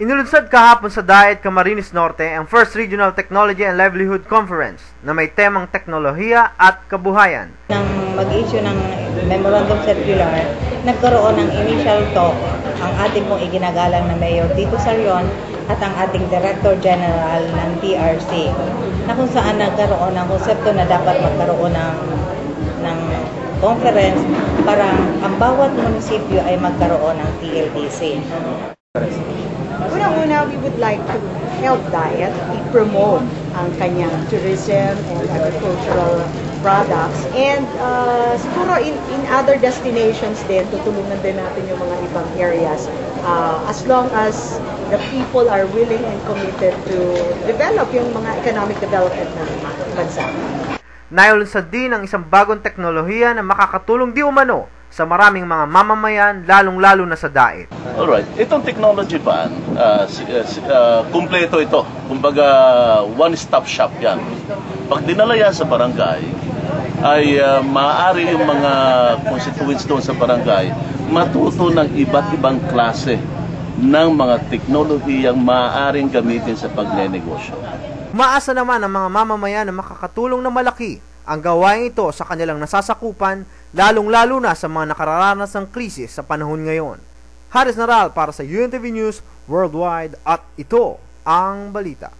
Inulunsad kahapon sa Diet Camarines Norte ang First Regional Technology and Livelihood Conference na may temang teknolohiya at kabuhayan. Nang mag-issue ng memorandum circular, nagkaroon ng initial talk ang ating pong iginagalang na Mayor Tito Sarion at ang ating Director General ng TRC na kung saan nagkaroon ng konsepto na dapat magkaroon ng, ng conference para ang bawat munisipyo ay magkaroon ng TLDC. Una-una, we would like to help Diet i-promote ang kanyang tourism and agricultural products. And uh, siguro in, in other destinations din, tutulungan din natin yung mga ibang areas uh, as long as the people are willing and committed to develop yung mga economic development ng bansa. Nailunsad din ang isang bagong teknolohiya na makakatulong di umano sa maraming mga mamamayan, lalong-lalo na sa daet. Alright, itong technology van, uh, uh, uh, kumpleto ito. Kumbaga, one-stop shop yan. Pag dinala yan sa barangay, ay uh, maaari yung mga constituents doon sa barangay matuto ng iba't ibang klase ng mga teknolohiyang maaaring gamitin sa pagnenegosyo. Maasa naman ang mga mamamayan na makakatulong na malaki ang gawain ito sa kanilang nasasakupan, lalong-lalo na sa mga nakararanas ng krisis sa panahon ngayon. Haris Naral para sa UNTV News Worldwide at ito ang balita.